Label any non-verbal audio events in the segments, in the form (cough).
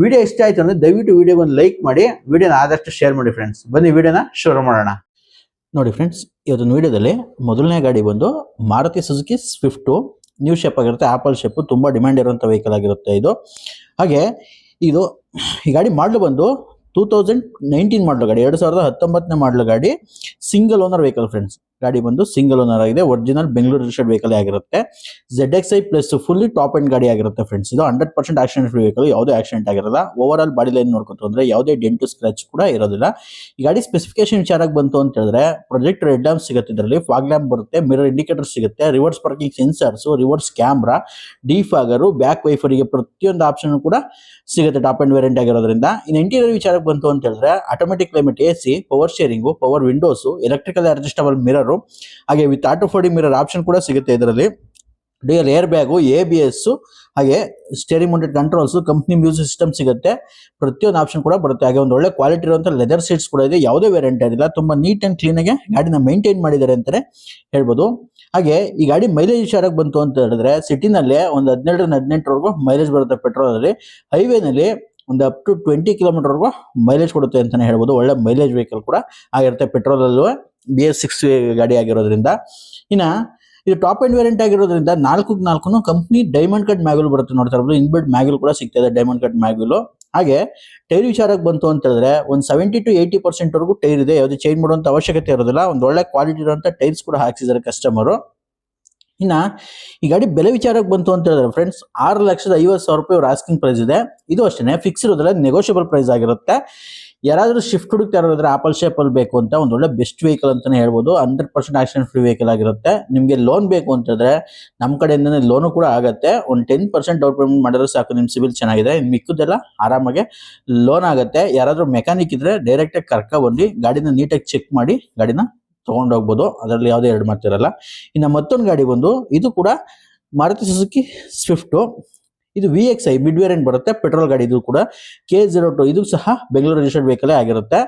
Video ಇಷ್ಟ ಆಯ್ತು ಅಂದ್ರೆ ದಯವಿಟ್ಟು ವಿಡಿಯೋ ಒಂದು ಲೈಕ್ ಮಾಡಿ, ವಿಡಿಯೋನ ಆದಷ್ಟು ಶೇರ್ ಮಾಡಿ ಫ್ರೆಂಡ್ಸ್ ಬನ್ನಿ, ವಿಡಿಯೋನ ಶುರು ಮಾಡೋಣ. ನೋಡಿ ಫ್ರೆಂಡ್ಸ್ ಇವತ್ತೊಂದು ವಿಡಿಯೋದಲ್ಲಿ ಮೊದಲನೇ ಗಾಡಿ ಬಂದು Maruti Suzuki Swift new shape ಆಗಿರುತ್ತೆ. ಆಪಲ್ ಶೇಪು ತುಂಬ ಡಿಮ್ಯಾಂಡ್ ಇರುವಂಥ ವೆಹಿಕಲ್ ಆಗಿರುತ್ತೆ ಇದು. ಹಾಗೆ ಇದು ಈ ಗಾಡಿ ಮಾಡಲು ಬಂದು ಟೂ ತೌಸಂಡ್ ನೈನ್ಟೀನ್ ಮಾಡಲು ಗಾಡಿ, ಎರಡು ಸಾವಿರದ ಹತ್ತೊಂಬತ್ತನೇ ಮಾಡಲು ಗಾಡಿ ಸಿಂಗಲ್ ಓನರ್ ವೆಹಿಕಲ್ ಫ್ರೆಂಡ್ಸ್ ಗಾಡಿ ಬಂದು ಸಿಂಗಲ್ ಓನರ್ ಆಗಿದೆ. ಒರಿಜಿನಲ್ ಬೆಂಗಳೂರು ರಿಜಿಸ್ಟರ್ಡ್ ವೆಹಿಕಲ್ ಆಗಿರುತ್ತೆ. Z X I plus fully top end ಗಾಡಿ ಆಗಿರುತ್ತೆ ಫ್ರೆಂಡ್ಸ್ ಇದು ಹಂಡ್ರೆಡ್ ಪರ್ಸೆಂಟ್ ಆಕ್ಸಿಡೆಂಟ್ ವೆಹಿಕಲ್ ಯಾವುದೇ ಆಕ್ಸಿಡೆಂಟ್ ಆಗಿರಲ್ಲ. ಓವರ್ ಆಲ್ ಬಾಡಿ ಲೈನ್ ನೋಡ್ಕೊತು ಅಂದ್ರೆ ಯಾವುದೇ ಡೆಂಟು ಸ್ಕ್ರಾಚ್ ಕೂಡ ಇರೋದಿಲ್ಲ. ಈ ಗಾಡಿ ಸ್ಪೆಸಿಫಿಕೇಶನ್ ವಿಚಾರಕ್ಕೆ ಬಂತು ಅಂತ ಹೇಳಿದ್ರೆ ಪ್ರೊಜೆಕ್ಟ್ ರೆಡ್ ಲ್ಯಾಂಪ್ ಸಿಗುತ್ತೆ ಇದರಲ್ಲಿ. ಫಾಗ್ ಲ್ಯಾಂಪ್ ಬರುತ್ತೆ ಮಿರರ್ ಇಂಡಿಕೇಟರ್ ಸಿಗುತ್ತೆ reverse parking sensors reverse camera defogger back ವೈಫರಿಗೆ ಪ್ರತಿಯೊಂದು ಆಪ್ಷನ್ ಕೂಡ ಸಿಗುತ್ತೆ ಟಾಪ್ ಅಂಡ್ ವೇರಿಯಂಟ್ ಆಗಿರೋದ್ರಿಂದ. ಇನ್ನು ಇಂಟೀರಿಯರ್ ವಿಚಾರಕ್ಕೆ ಬಂತು ಅಂತ ಹೇಳಿದ್ರೆ automatic climate A C power steering power windows electrical adjustable mirror ಹಾಗೆ with auto folding mirror option ಕೂಡ ಸಿಗುತ್ತೆ ಇದರಲ್ಲಿ. Dual air bag A B S ಹಾಗೆ steering mounted controls company music system ಸಿಗುತ್ತೆ. ಪ್ರತಿಯೊಂದು ಆಪ್ಷನ್ ಕೂಡ ಬರುತ್ತೆ. ಹಾಗೆ ಒಂದು ಒಳ್ಳೆ ಕ್ವಾಲಿಟಿ ಇರುವಂತ ಲೆದರ್ ಸೀಟ್ಸ್ ಕೂಡ ಇದೆ. ಯಾವುದೇ ವೇರಿಯಂಟ್ ಇರಲಿಲ್ಲ ತುಂಬಾ ನೀಟ್ ಕ್ಲೀನ್ ಆಗಿ ಗಾಡಿನ ಮೇಂಟೈನ್ ಮಾಡಿದ್ದಾರೆ ಅಂತಾನೆ ಹೇಳ್ಬೋದು. ಹಾಗೆ ಈ ಗಾಡಿ ಮೈಲೇಜ್ ವಿಚಾರಕ್ಕೆ ಬಂತು ಅಂತ ಹೇಳಿದ್ರೆ ಸಿಟಿನಲ್ಲೇ ಒಂದು ಹದಿನೇಳರಿಂದ ಹದಿನೆಂಟರವರೆಗೂ ಮೈಲೇಜ್ ಬರುತ್ತೆ ಪೆಟ್ರೋಲ್ ಅಲ್ಲಿ. ಹೈವೇನಲ್ಲಿ ಒಂದು ಅಪ್ ಟು ಟ್ವೆಂಟಿ ಕಿಲೋಮೀಟರ್ವರೆಗೂ ಮೈಲೇಜ್ ಕೊಡುತ್ತೆ ಅಂತಾನೆ ಹೇಳ್ಬೋದು. ಒಳ್ಳೆ ಮೈಲೇಜ್ ವೆಹಿಕಲ್ ಕೂಡ ಆಗಿರುತ್ತೆ ಪೆಟ್ರೋಲ್ ಅಲ್ಲೂ. ಬಿ ಎಸ್ ಸಿಕ್ಸ್ ಗಾಡಿ ಆಗಿರೋದ್ರಿಂದ. ಇನ್ನ ಇದು ಟಾಪ್ ಎಂಡ್ ವೇರಿಯಂಟ್ ಆಗಿರೋದ್ರಿಂದ ನಾಲ್ಕು ನಾಲ್ಕು ಕಂಪ್ನಿ ಡೈಮಂಡ್ ಕಟ್ ಮ್ಯಾಗುಲ್ ಬರುತ್ತೆ ನೋಡ್ತಾ ಇರ್ಬೋದು ಮ್ಯಾಗುಲ್ ಕೂಡ ಸಿಗ್ತದೆ ಡೈಮಂಡ್ ಕಟ್ ಮ್ಯಾಗುಲು ಹಾಗೆ ಟೈರ್ ವಿಚಾರಕ್ಕೆ ಬಂತು ಅಂತ ಹೇಳಿದ್ರೆ ಒಂದು ಸೆವೆಂಟಿ ಟು ಏಯ್ಟಿ ಪರ್ಸೆಂಟ್ ವರೆಗೂ ಟೈರ್ ಇದೆ. ಯಾವುದೇ ಚೇಂಜ್ ಮಾಡುವಂತ ಅವಶ್ಯಕತೆ ಇರೋದಿಲ್ಲ. ಒಂದು ಒಳ್ಳೆ ಕ್ವಾಲಿಟಿ ಇರುವಂಥ ಟೈರ್ಸ್ ಕೂಡ ಹಾಕ್ಸಿದ್ದಾರೆ ಕಸ್ಟಮರು ಇನ್ನ ಈ ಗಾಡಿ ಬೆಲೆ ವಿಚಾರಕ್ಕೆ ಬಂತು ಅಂತ ಹೇಳಿದ್ರೆ ಫ್ರೆಂಡ್ಸ್ ಆರು ಲಕ್ಷದ ಐವತ್ತು ಸಾವಿರ ರೂಪಾಯಿ ಆಸ್ಕಿಂಗ್ ಪ್ರೈಸ್ ಇದೆ. ಇದು ಅಷ್ಟೇ ಫಿಕ್ಸ್ ಇರೋದಿಲ್ಲ ನೆಗೋಷಿಯಬಲ್ ಪ್ರೈಸ್ ಆಗಿರುತ್ತೆ. ಯಾರಾದ್ರೂ ಶಿಫ್ಟ್ ಹುಡುಕ್ತಾ ಇರೋದ್ರೆ ಆಪಲ್ ಶೇಪಲ್ಲಿ ಬೇಕು ಅಂತ ಒಂದು ಒಳ್ಳೆ ಬೆಸ್ಟ್ ವೆಹಿಕಲ್ ಅಂತಲೇ ಹೇಳ್ಬೋದು. Hundred percent accident free vehicle ಆಗಿರುತ್ತೆ. ನಿಮಗೆ ಲೋನ್ ಬೇಕು ಅಂತಂದ್ರೆ ನಮ್ಮ ಕಡೆಯಿಂದನೇ ಲೋನು ಕೂಡ ಆಗುತ್ತೆ. ಒಂದು ಟೆನ್ ಪರ್ಸೆಂಟ್ ಡೌನ್ ಪೇಮೆಂಟ್ ಮಾಡಿದ್ರೆ ಸಾಕು ನಿಮ್ಮ ಸಿಬಿಲ್ ಚೆನ್ನಾಗಿದೆ. ಇನ್ನು ಮಿಕ್ಕದೆಲ್ಲ ಆರಾಮಾಗಿ ಲೋನ್ ಆಗುತ್ತೆ. ಯಾರಾದರೂ ಮೆಕ್ಯಾನಿಕ್ ಇದ್ದರೆ ಡೈರೆಕ್ಟ್ ಆಗಿ ಕರ್ಕ ಬಂದು ಗಾಡಿನ ನೀಟಾಗಿ ಚೆಕ್ ಮಾಡಿ ಗಾಡಿನ ತಗೊಂಡೋಗ್ಬೋದು ಅದರಲ್ಲಿ ಯಾವುದೇ ಎರಡು ಮಾಡ್ತಿರಲ್ಲ ಇನ್ನು ಮತ್ತೊಂದು ಗಾಡಿ ಬಂದು, ಇದು ಕೂಡ ಮಾರುತಿ ಸುಜುಕಿ ಸ್ವಿಫ್ಟು ಇದು V X I mid variant ಬರುತ್ತೆ? ಪೆಟ್ರೋಲ್ ಗಾಡಿ ಇದು ಕೂಡ ಕೆ ಜೀರೋ ಟು ಇದು ಸಹ ಬೆಂಗಳೂರು ರಿಜಿಸ್ಟರ್ಡ್ ವೆಹಿಕಲ್ ಆಗಿರುತ್ತೆ.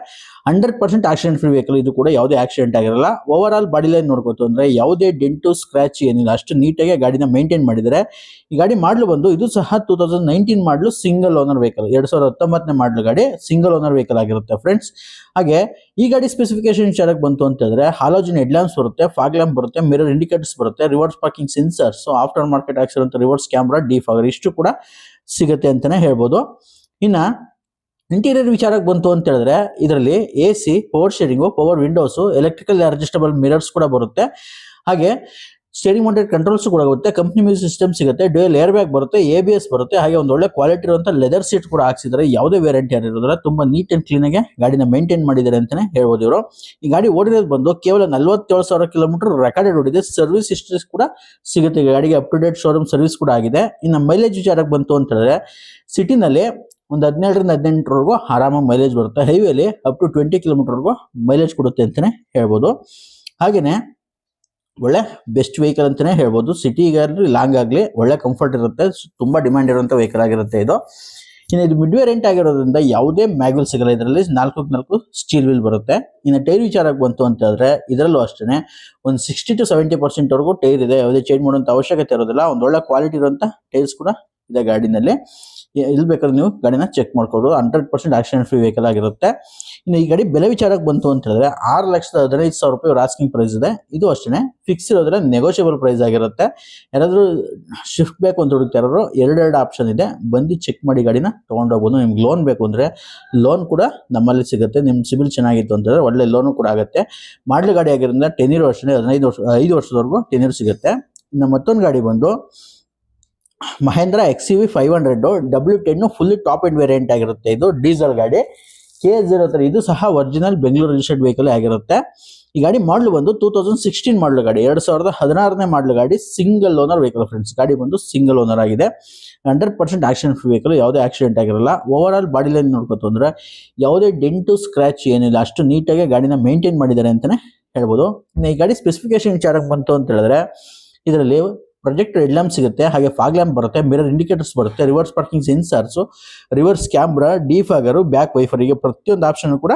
Hundred percent accident free vehicle ಇದು ಕೂಡ ಯಾವುದೇ ಆಕ್ಸಿಡೆಂಟ್ ಆಗಿರಲ್ಲ. ಓವರ್ ಆಲ್ ಬಾಡಿ ಲೈನ್ ನೋಡ್ಕೋತು ಅಂದರೆ ಯಾವುದೇ ಡೆಂಟು ಸ್ಕ್ರಾಚ್ ಏನಿಲ್ಲ. ಅಷ್ಟು ನೀಟಾಗಿ ಗಾಡಿನ ಮೇಂಟೈನ್ ಮಾಡಿದರೆ ಈ ಗಾಡಿ ಮಾಡಲು ಬಂದು ಇದು ಸಹ ಟೂ ತೌಸಂಡ್ ನೈನ್ಟೀನ್ ಮಾಡಲು ಸಿಂಗಲ್ ಓನರ್ ವೆಹಿಕಲ್ ಎರಡು ಸಾವಿರದ ಹತ್ತೊಂಬತ್ತನೇ ಮಾಡಲು ಗಾಡಿ ಸಿಂಗಲ್ ಓನರ್ ವೆಹಿಕಲ್ ಆಗಿರುತ್ತೆ ಫ್ರೆಂಡ್ಸ್ ಹಾಗೆ ಈ ಗಾಡಿ ಸ್ಪೆಸಿಫಿಕೇಶನ್ ವಿಚಾರಕ್ಕೆ ಬಂತು ಅಂತ ಹೇಳಿದ್ರೆ ಹಾಲೋಜಿನ್ ಹೆಡ್ಲ್ಯಾಂಪ್ಸ್ ಬರುತ್ತೆ ಫಾಗ್ ಲ್ಯಾಂಪ್ ಬರುತ್ತೆ ಮಿರರ್ ಇಂಡಿಕೇಟರ್ಸ್ ಬರುತ್ತೆ reverse parking sensors aftermarket accident reverse camera defogger ಇಷ್ಟು ಕೂಡ ಸಿಗುತ್ತೆ ಅಂತಾನೆ ಹೇಳ್ಬೋದು. ಇನ್ನ ಇಂಟೀರಿಯರ್ ವಿಚಾರಕ್ಕೆ ಬಂತು ಅಂತ ಹೇಳಿದ್ರೆ, ಇದರಲ್ಲಿ A C power steering power windows electrical adjustable mirrors ಕೂಡ ಬರುತ್ತೆ. ಹಾಗೆ ಸ್ಟೇರಿಂಗ್ ಮೌಂಟೆಡ್ ಕಂಟ್ರೋಲ್ಸ್ ಕೂಡ ಬರುತ್ತೆ ಕಂಪ್ನಿ ಮ್ಯೂಸಿಕ್ ಸಿಸ್ಟಮ್ ಸಿಗುತ್ತೆ ಡ್ಯೂಯಲ್ ಏರ್ ಬ್ಯಾಗ್ ಬರುತ್ತೆ ಎ ಬಿ ಎಸ್ ಬರುತ್ತೆ, ಹಾಗೆ ಒಂದು ಒಳ್ಳೆ ಕ್ವಾಲಿಟಿ ಇರುವಂತ ಲೆದರ್ ಸೀಟ್ ಕೂಡ ಹಾಕ್ಸಿದ್ದಾರೆ. ಯಾವುದೇ ವ್ಯಾರಂಟಿ ಯಾರು ಇರೋದಿಲ್ಲ ತುಂಬಾ ನೀಟ್ ಅಂಡ್ ಕ್ಲೀನ್ ಆಗಿ ಗಾಡಿನ ಮೇಂಟೈನ್ ಮಾಡಿದ್ದಾರೆ ಅಂತಾನೆ ಹೇಳ್ಬೋದು ಇವರು. ಈ ಗಾಡಿ ಓಡಿರೋದು ಬಂದು ಕೇವಲ ನಲ್ವತ್ತೇಳು ಸಾವಿರ ಕಿಲೋಮೀಟರ್ ರೆಕಾರ್ಡೆಡ್ ಓಡಿದೆ. ಸರ್ವಿಸ್ ಹಿಸ್ಟ್ರೀಸ್ ಕೂಡ ಸಿಗುತ್ತೆ. ಗಾಡಿಗೆ up to date showroom service ಕೂಡ ಆಗಿದೆ. ಇನ್ನು ಮೈಲೇಜ್ ವಿಚಾರಕ್ಕೆ ಬಂತು ಅಂತ ಹೇಳಿದ್ರೆ ಸಿಟಿನಲ್ಲಿ ಒಂದು ಹದಿನೇಳರಿಂದ ಹದಿನೆಂಟರವರೆಗೂ ಆರಾಮಾಗಿ ಮೈಲೇಜ್ ಬರುತ್ತೆ. ಹೈವೇಲಿ ಅಪ್ ಟು ಟ್ವೆಂಟಿ ಕಿಲೋಮೀಟರ್ವರೆಗೂ ಮೈಲೇಜ್ ಕೊಡುತ್ತೆ ಅಂತಲೇ ಹೇಳ್ಬೋದು. ಹಾಗೆಯೇ ಒಳ್ಳೆ ಬೆಸ್ಟ್ ವೆಹಿಕಲ್ ಅಂತಲೇ ಹೇಳ್ಬೋದು. ಸಿಟಿಗಾಗಲಿ ಲಾಂಗ್ ಆಗಲಿ ಒಳ್ಳೆ ಕಂಫರ್ಟ್ ಇರುತ್ತೆ. ತುಂಬಾ ಡಿಮ್ಯಾಂಡ್ ಇರುವಂಥ ವೆಹಿಕಲ್ ಆಗಿರುತ್ತೆ ಇದು. ಇನ್ನು ಇದು ಮಿಡ್ ವೇರಿಯಂಟ್ ಆಗಿರೋದ್ರಿಂದ ಯಾವುದೇ ಮ್ಯಾಗ್ವಿಲ್ ಸಿಗಲ್ಲ. ಇದರಲ್ಲಿ ನಾಲ್ಕು ನಾಲ್ಕು ಸ್ಟೀಲ್ ವೀಲ್ ಬರುತ್ತೆ. ಇನ್ನು ಟೈರ್ ವಿಚಾರಕ್ಕೆ ಬಂತು ಅಂತ ಹೇಳಿದ್ರೆ ಇದರಲ್ಲೂ ಅಷ್ಟೇ ಒಂದು ಸಿಕ್ಸ್ಟಿ ಟು ಸೆವೆಂಟಿ ಪರ್ಸೆಂಟ್ ವರೆಗೂ ಟೈರ್ ಇದೆ. ಯಾವುದೇ ಚೇಂಜ್ ಮಾಡುವಂಥ ಅವಶ್ಯಕತೆ ಇರೋದಿಲ್ಲ. ಒಂದು ಒಳ್ಳೆ ಕ್ವಾಲಿಟಿ ಇರುವಂಥ ಟೈರ್ಸ್ ಕೂಡ ಇದೆ ಗಾಡಿನಲ್ಲಿ. ಇಲ್ಲಿ ಬೇಕಾದ್ರೆ ನೀವು ಗಾಡಿನ check ಮಾಡ್ಕೊಡು hundred percent accident free vehicle ಆಗಿರುತ್ತೆ. ಇನ್ನು ಈ ಗಾಡಿ ಬೆಲೆ ವಿಚಾರಕ್ಕೆ ಬಂತು ಅಂತ ಹೇಳಿದ್ರೆ ಆರು ಲಕ್ಷದ ಹದಿನೈದು ಸಾವಿರ ರೂಪಾಯಿ ಆಸ್ಕಿಂಗ್ ಪ್ರೈಸ್ ಇದೆ. ಇದು ಅಷ್ಟೇ ಫಿಕ್ಸ್ ಇರೋದ್ರೆ ನೆಗೋಷಿಯಬಲ್ ಪ್ರೈಸ್ ಆಗಿರುತ್ತೆ. ಯಾರಾದರೂ ಶಿಫ್ಟ್ ಬೇಕು ಅಂತ ಹುಡುಕ್ತಾರೋ ಎರಡೆರಡು ಆಪ್ಷನ್ ಇದೆ. ಬಂದು ಚೆಕ್ ಮಾಡಿ ಗಾಡಿನ ತೊಗೊಂಡೋಗ್ಬೋದು. ನಿಮ್ಗೆ ಲೋನ್ ಬೇಕು ಅಂದರೆ ಲೋನ್ ಕೂಡ ನಮ್ಮಲ್ಲಿ ಸಿಗುತ್ತೆ. ನಿಮ್ಮ ಸಿಬಿಲ್ ಚೆನ್ನಾಗಿತ್ತು ಅಂತಂದರೆ ಒಳ್ಳೆ ಲೋನು ಕೂಡ ಆಗುತ್ತೆ. ಮಾಡಲ್ ಗಾಡಿ ಆಗಿರೋದ್ರಿಂದ ಟೆನ್ಯೂರ್ ವರ್ಷನೇ ಹದಿನೈದು ವರ್ಷ, ಐದು ವರ್ಷದವರೆಗೂ ಟೆನ್ಯೂರ್ ಸಿಗುತ್ತೆ. ಇನ್ನು ಮತ್ತೊಂದು ಗಾಡಿ ಬಂದು Mahindra X V five hundred W ten full top end variant ಆಗಿರುತ್ತೆ. ಇದು ಡೀಸೆಲ್ ಗಾಡಿ. ಕೆ ಜೀರೋ ತ್ರೀ ಇದು ಸಹ ಒರಿಜಿನಲ್ ಬೆಂಗಳೂರು ರಿಜಿಸ್ಟರ್ಡ್ ವೆಹಿಕಲ್ ಆಗಿರುತ್ತೆ. ಈ ಗಾಡಿ ಮಾಡಲು ಬಂದು ಟೂ ತೌಸಂಡ್ ಸಿಕ್ಸ್ಟೀನ್ ಮಾಡಲು ಗಾಡಿ. ಎರಡು ಸಾವಿರದ ಹದಿನಾರನೇ ಮಾಡಲು ಗಾಡಿ ಸಿಂಗಲ್ ಓನರ್ ವೆಹಿಕಲ್ ಫ್ರೆಂಡ್ಸ್ ಗಾಡಿ ಬಂದು ಸಿಂಗಲ್ ಓನರ್ ಆಗಿದೆ. Hundred percent accident free vehicle ಯಾವುದೇ ಆಕ್ಸಿಡೆಂಟ್ ಆಗಿರಲ್ಲ. ಓವರ್ ಆಲ್ ಬಾಡಿ ಲೈನ್ ನೋಡ್ಕೊತು ಅಂದ್ರೆ ಯಾವುದೇ ಡೆಂಟು ಸ್ಕ್ರಾಚ್ ಏನಿಲ್ಲ. ಅಷ್ಟು ನೀಟಾಗಿ ಗಾಡಿನ ಮೇಂಟೈನ್ ಮಾಡಿದ್ದಾರೆ ಅಂತಾನೆ ಹೇಳ್ಬೋದು. ಈ ಗಾಡಿ ಸ್ಪೆಸಿಫಿಕೇಶನ್ ವಿಚಾರಕ್ಕೆ ಬಂತು ಅಂತ ಹೇಳಿದ್ರೆ, ಇದರಲ್ಲಿ ಪ್ರೊಜೆಕ್ಟ್ ಎಲ್ಲಾ ಸಿಗುತ್ತೆ, ಹಾಗೆ ಫಾಗ್ ಲ್ಯಾಂಪ್ ಬರುತ್ತೆ ಮಿರರ್ ಇಂಡಿಕೇಟರ್ಸ್ ಬರುತ್ತೆ reverse parking sensors reverse camera defogger back ವೈಫರಿಗೆ ಪ್ರತಿಯೊಂದು ಆಪ್ಷನ್ ಕೂಡ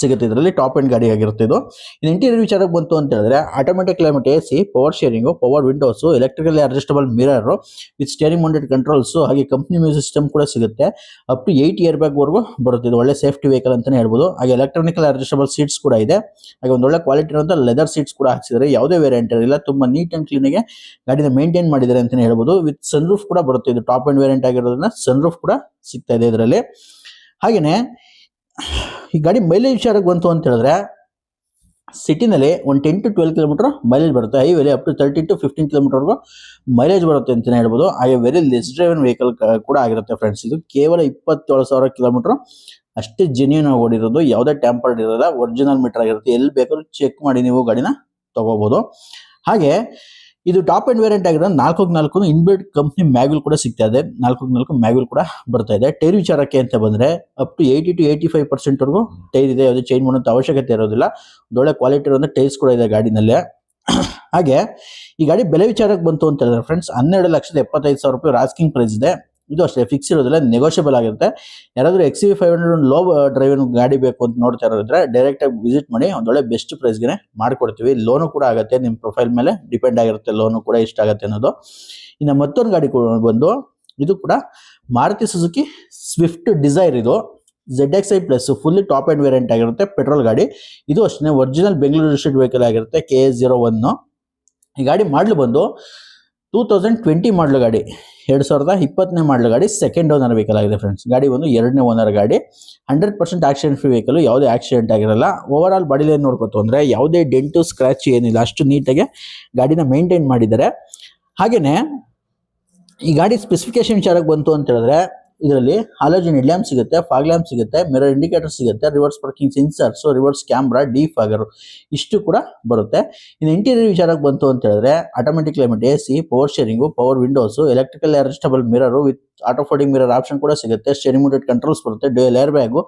ಸಿಗುತ್ತೆ. ಇದರಲ್ಲಿ ಟಾಪ್ ಎಂಡ್ ಗಾಡಿ ಆಗಿರುತ್ತೆ ಇದು. ಇದು ಇಂಟೀರಿಯರ್ ವಿಚಾರಕ್ಕೆ ಬಂತು ಅಂತ ಹೇಳಿದ್ರೆ automatic climate A C power steering power windows electrically adjustable mirror with steering mounted controls ಹಾಗೆ ಕಂಪ್ನಿ ಮ್ಯೂಸಿಕ್ ಸಿಸ್ಟಮ್ ಕೂಡ ಸಿಗುತ್ತೆ. Up to eight air bag ವರ್ಗು ಬರುತ್ತೆ. ಇದು ಒಳ್ಳೆ ಸೇಫ್ಟಿ ವೆಹಿಕಲ್ ಅಂತಾನೆ ಹೇಳ್ಬೋದು. ಹಾಗೆ ಎಲೆಕ್ಟ್ರಾನಿಕಲ್ ಅಡ್ಜಸ್ಟಬಲ್ ಸೀಟ್ಸ್ ಕೂಡ ಇದೆ. ಹಾಗೆ ಒಂದು ಒಳ್ಳೆ ಕ್ವಾಲಿಟಿ ಇರುವಂತ ಲೆದರ್ ಸೀಟ್ಸ್ ಕೂಡ ಹಾಕ್ಸಿದ್ದಾರೆ. ಯಾವುದೇ ವೇರಿಯಂಟ್ ಇರಲಿಲ್ಲ. ತುಂಬಾ ನೀಟ್ ಆ್ಯಂಡ್ ಕ್ಲೀನಿಗೆ ಗಾಡಿನ ಮೇಂಟೈನ್ ಮಾಡಿದ್ದಾರೆ ಅಂತಾನೆ ಹೇಳ್ಬೋದು. ವಿತ್ ಸನ್ರೂಫ್ ಕೂಡ ಬರುತ್ತೆ. ಇದು ಟಾಪ್ ಆ್ಯಂಡ್ ವೇರಿಯಂಟ್ ಆಗಿರೋದ್ರಿಂದ ಸನ್ರೂಫ್ ಕೂಡ ಸಿಗ್ತಾ ಇದೆ ಇದರಲ್ಲಿ. ಹಾಗೇನೆ ಈ ಗಾಡಿ ಮೈಲೇಜ್ ವಿಚಾರಕ್ಕೆ ಬಂತು ಅಂತ ಹೇಳಿದ್ರೆ ಸಿಟಿನಲ್ಲಿ ಒಂದು ten to twelve kilometre mileage ಬರುತ್ತೆ. ಹೈವೇಲಿ up to thirty to fifteen ಕಿಲೋಮೀಟರ್ವರೆಗೂ mileage ಬರುತ್ತೆ ಅಂತಲೇ ಹೇಳ್ಬೋದು. ಹಾಗೆ ವೆರಿ ಲೆಸ್ ಡ್ರೈವನ್ ವೆಹಿಕಲ್ ಕೂಡ ಆಗಿರುತ್ತೆ ಫ್ರೆಂಡ್ಸ್ ಇದು ಕೇವಲ ಇಪ್ಪತ್ತೇಳು ಸಾವಿರ ಕಿಲೋಮೀಟರ್ ಅಷ್ಟೇ ಜೆನ್ಯೂನ್ ಆಗಿ ಓಡಿರೋದು. ಯಾವುದೇ ಟ್ಯಾಂಪರ್ಡ್ ಇರೋಲ್ಲ ಒರಿಜಿನಲ್ ಮೀಟರ್ ಆಗಿರುತ್ತೆ. ಎಲ್ಲಿ ಬೇಕಾದ್ರೂ ಚೆಕ್ ಮಾಡಿ ನೀವು ಗಾಡಿನ ತಗೋಬಹುದು ಹಾಗೆ ಇದು ಟಾಪ್ ಅಂಡ್ ವೇರಿಯಂಟ್ ಆಗಿರೋ ನಾಲ್ಕು ನಾಲ್ಕು ಇನ್ಬಿಲ್ಡ್ ಕಂಪ್ನಿ ಮ್ಯಾಗ್ವಿಲ್ ಕೂಡ ಸಿಗ್ತಾ ಇದೆ. ನಾಲ್ಕು ನಾಲ್ಕು ಮ್ಯಾಗ್ವಿಲ್ ಕೂಡ ಬರ್ತಾ ಇದೆ. ಟೈರ್ ವಿಚಾರಕ್ಕೆ ಅಂತ ಬಂದ್ರೆ up to eighty to eighty five percent ವರೆಗೂ ಟೈರ್ ಇದೆ. ಯಾವುದೇ ಚೇಂಜ್ ಮಾಡೋಂಥ ಅವಶ್ಯಕತೆ ಇರೋದಿಲ್ಲ. ಒಳ್ಳೆ ಕ್ವಾಲಿಟಿ ಇರೋಂಥ ಟೈರ್ಸ್ ಕೂಡ ಇದೆ ಗಾಡಿನಲ್ಲಿ. ಹಾಗೆ ಈ ಗಾಡಿ ಬೆಲೆ ವಿಚಾರಕ್ಕೆ ಬಂತು ಅಂತ ಹೇಳಿದ್ರೆ ಫ್ರೆಂಡ್ಸ್ ಹನ್ನೆರಡು ಲಕ್ಷದ ಎಪ್ಪತ್ತೈದು ಸಾವಿರ ರೂಪಾಯಿ ರಾಸ್ಕಿಂಗ್ ಪ್ರೈಸ್ ಇದೆ. ಇದು ಅಷ್ಟೇ ಫಿಕ್ಸ್ ಇರೋದಿಲ್ಲ ನೆಗೋಷಿಯಬಲ್ ಆಗಿರುತ್ತೆ. ಯಾರಾದರೂ X V five hundred low ಡ್ರೈವಿನ ಗಾಡಿ ಬೇಕು ಅಂತ ನೋಡ್ತಾ ಇರೋದ್ರೆ ಡೈರೆಕ್ಟಾಗಿ ವಿಸಿಟ್ ಮಾಡಿ ಒಂದೊಳ್ಳೆ ಬೆಸ್ಟ್ ಪ್ರೈಸ್ಗೆ ಮಾಡಿಕೊಡ್ತೀವಿ. ಲೋನು ಕೂಡ ಆಗುತ್ತೆ ನಿಮ್ಮ ಪ್ರೊಫೈಲ್ ಮೇಲೆ ಡಿಪೆಂಡ್ ಆಗಿರುತ್ತೆ ಲೋನು ಕೂಡ ಇಷ್ಟ ಆಗುತ್ತೆ ಅನ್ನೋದು. ಇನ್ನು ಮತ್ತೊಂದು ಗಾಡಿ ಬಂದು, ಇದು ಕೂಡ ಮಾರುತಿ ಸುಜುಕಿ ಸ್ವಿಫ್ಟ್ ಡಿಸೈರ್ ಇದು. Z X I plus fully top end variant ಆಗಿರುತ್ತೆ ಪೆಟ್ರೋಲ್ ಗಾಡಿ. ಇದು ಅಷ್ಟೇ ಒರಿಜಿನಲ್ ಬೆಂಗಳೂರು ರಿಜಿಸ್ಟರ್ಡ್ ವೆಹಿಕಲ್ ಆಗಿರುತ್ತೆ ಕೆ ಎಸ್ ಜೀರೋ ಒನ್ ಈ ಗಾಡಿ ಮಾಡಲು ಬಂದು ಟೂ ತೌಸಂಡ್ ಟ್ವೆಂಟಿ ಮಾಡಲು ಗಾಡಿ. ಎರಡು ಸಾವಿರದ ಇಪ್ಪತ್ತನೇ ಮಾಡಲು ಗಾಡಿ ಸೆಕೆಂಡ್ ಓನರ್ ವೆಹಿಕಲ್ ಆಗಿದೆ ಫ್ರೆಂಡ್ಸ್ ಗಾಡಿ ಒಂದು ಎರಡನೇ ಓನರ್ ಗಾಡಿ. Hundred percent accident free vehicle ಯಾವುದೇ ಆಕ್ಸಿಡೆಂಟ್ ಆಗಿರಲ್ಲ. ಓವರ್ ಆಲ್ ಬಾಡಿಲಿ ಏನು ನೋಡ್ಕೊತು ಅಂದರೆ ಯಾವುದೇ ಡೆಂಟು ಸ್ಕ್ರಾಚ್ ಏನಿಲ್ಲ. ಅಷ್ಟು ನೀಟಾಗಿ ಗಾಡಿನ ಮೇಂಟೈನ್ ಮಾಡಿದ್ದಾರೆ. ಹಾಗೆಯೇ ಈ ಗಾಡಿ ಸ್ಪೆಸಿಫಿಕೇಶನ್ ವಿಚಾರಕ್ಕೆ ಬಂತು ಅಂತ ಹೇಳಿದ್ರೆ ಇದರಲ್ಲಿ ಹಾಲೋಜಿನ್ ಹೆಡ್ ಲ್ಯಾಂಪ್ ಸಿಗುತ್ತೆ ಫಾಗ್ ಲ್ಯಾಂಪ್ ಸಿಗುತ್ತೆ ಮಿರರ್ ಇಂಡಿಕೇಟರ್ ಸಿಗುತ್ತೆ reverse parking sensors reverse camera defogger ಇಷ್ಟು ಕೂಡ ಬರುತ್ತೆ. ಇನ್ನು ಇಂಟೀರಿಯರ್ ವಿಚಾರಕ್ಕೆ ಬಂತು ಅಂತ ಹೇಳಿದ್ರೆ automatic climate A C power steering power windows electrical adjustable mirror with auto folding mirror option ಕೂಡ ಸಿಗುತ್ತೆ. ಸ್ಟೇರಿಂಗ್ ಕಂಟ್ರೋಲ್ಸ್ ಬರುತ್ತೆ dual bag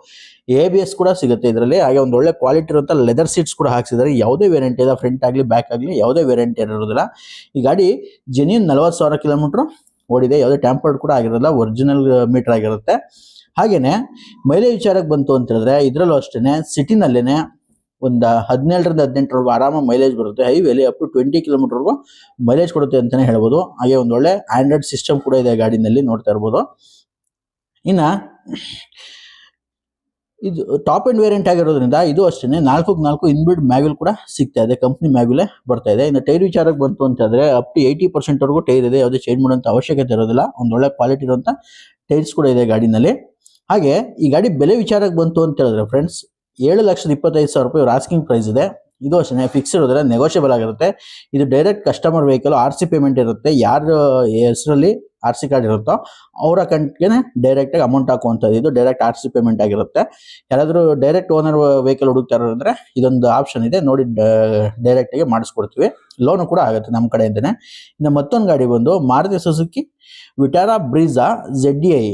A B S ಕೂಡ ಸಿಗುತ್ತೆ ಇದರಲ್ಲಿ. ಹಾಗೆ ಒಂದು ಒಳ್ಳೆ ಕ್ವಾಲಿಟಿ ಇರುವಂಥ ಲೆದರ್ ಸೀಟ್ಸ್ ಕೂಡ ಹಾಕ್ಸಿದ್ದಾರೆ. ಯಾವುದೇ ವೇರಿಯಂಟ್ ಇದೆ ಫ್ರಂಟ್ ಆಗಲಿ ಬ್ಯಾಕ್ ಆಗಲಿ, ಯಾವುದೇ ವೇರಿಯಂಟ್ ಇರೋದಿಲ್ಲ ಈ ಗಾಡಿ ಜೆನ್ಯೂನ್ ನಲವತ್ತು ಸಾವಿರ ಕಿಲೋಮೀಟರ್ ಓಡಿದೆ, ಯಾವುದೇ ಟ್ಯಾಂಪರ್ಡ್ ಕೂಡ ಆಗಿರಲ್ಲ ಒರಿಜಿನಲ್ ಮೀಟರ್ ಆಗಿರುತ್ತೆ. ಹಾಗೆಯೇ ಮೈಲೇಜ್ ವಿಚಾರಕ್ಕೆ ಬಂತು ಅಂತ ಹೇಳಿದ್ರೆ, ಇದರಲ್ಲೂ ಅಷ್ಟೇ ಸಿಟಿನಲ್ಲೇ ಒಂದು ಹದಿನೇಳರಿಂದ ಹದಿನೆಂಟರವರೆಗೂ ಆರಾಮ ಮೈಲೇಜ್ ಬರುತ್ತೆ. ಹೈವೇಲಿ ಅಪ್ ಟು ಟ್ವೆಂಟಿ ಕಿಲೋಮೀಟರ್ವರೆಗೂ ಮೈಲೇಜ್ ಕೊಡುತ್ತೆ ಅಂತಾನೆ ಹೇಳ್ಬೋದು. ಹಾಗೆ ಒಂದು ಒಳ್ಳೆ ಆಂಡ್ರಾಯ್ಡ್ ಸಿಸ್ಟಮ್ ಕೂಡ ಇದೆ ಗಾಡಿನಲ್ಲಿ, ನೋಡ್ತಾ ಇರ್ಬೋದು. ಇನ್ನ ಇದು ಟಾಪ್ ಎಂಡ್ ವೇರಿಯಂಟ್ ಆಗಿರೋದ್ರಿಂದ ಇದು ಅಷ್ಟೇ ನಾಲ್ಕಕ್ಕೆ ನಾಲ್ಕು ಇನ್ಬಿಲ್ಡ್ ಮ್ಯಾಗ್ಯುಲ್ ಕೂಡ ಸಿಗ್ತಾ ಇದೆ. ಕಂಪ್ನಿ ಮ್ಯಾಗ್ಯುಲೇ ಬರ್ತಾ ಇದೆ. ಇನ್ನು ಟೈರ್ ವಿಚಾರಕ್ಕೆ ಬಂತು ಅಂತಂದರೆ ಅಪ್ ಟು ಏಯ್ಟಿ ಪರ್ಸೆಂಟ್ ವರೆಗೂ ಟೈರ್ ಇದೆ. ಯಾವುದೇ ಚೇಂಜ್ ಮಾಡೋಂಥ ಅವಶ್ಯಕತೆ ಇರೋದಿಲ್ಲ. ಒಂದು ಒಳ್ಳೆ ಕ್ವಾಲಿಟಿ ಇರುವಂಥ ಟೈರ್ಸ್ ಕೂಡ ಇದೆ ಗಾಡಿನಲ್ಲಿ. ಹಾಗೆ ಈ ಗಾಡಿ ಬೆಲೆ ವಿಚಾರಕ್ಕೆ ಬಂತು ಅಂತ ಹೇಳಿದ್ರೆ ಫ್ರೆಂಡ್ಸ್ ಏಳು ಲಕ್ಷದ ಇಪ್ಪತ್ತೈದು ಸಾವಿರ ರೂಪಾಯಿ ಆಸ್ಕಿಂಗ್ ಪ್ರೈಸ್ ಇದೆ. ಇದು ಅಷ್ಟೇ ಫಿಕ್ಸ್ ಇರೋದ್ರೆ ನೆಗೋಷಿಯಬಲ್ ಆಗಿರುತ್ತೆ. ಇದು direct customer vehicle R C payment ಇರುತ್ತೆ. ಯಾರ ಹೆಸರಲ್ಲಿ ಆರ್ ಸಿ ಕಾರ್ಡ್ ಇರುತ್ತೋ ಅವರ ಅಕೌಂಟ್ಗೆ ಡೈರೆಕ್ಟ್ ಆಗಿ ಅಮೌಂಟ್ ಹಾಕುವಂಥದ್ದು. ಇದು ಡೈರೆಕ್ಟ್ ಆರ್ ಸಿ ಪೇಮೆಂಟ್ ಆಗಿರುತ್ತೆ. ಯಾರಾದರೂ ಡೈರೆಕ್ಟ್ ಓನರ್ ವೆಹಿಕಲ್ ಹುಡುಕ್ತಾರ ಇರೋದಂದ್ರೆ ಇದೊಂದು ಆಪ್ಷನ್ ಇದೆ. ನೋಡಿ ಡೈರೆಕ್ಟ್ ಆಗಿ ಮಾಡಿಸ್ಕೊಡ್ತೀವಿ. ಲೋನು ಕೂಡ ಆಗುತ್ತೆ ನಮ್ಮ ಕಡೆಯಿಂದನೇ. ಇನ್ನು ಮತ್ತೊಂದು ಗಾಡಿ ಬಂದು Maruti Suzuki Vitara Brezza Z I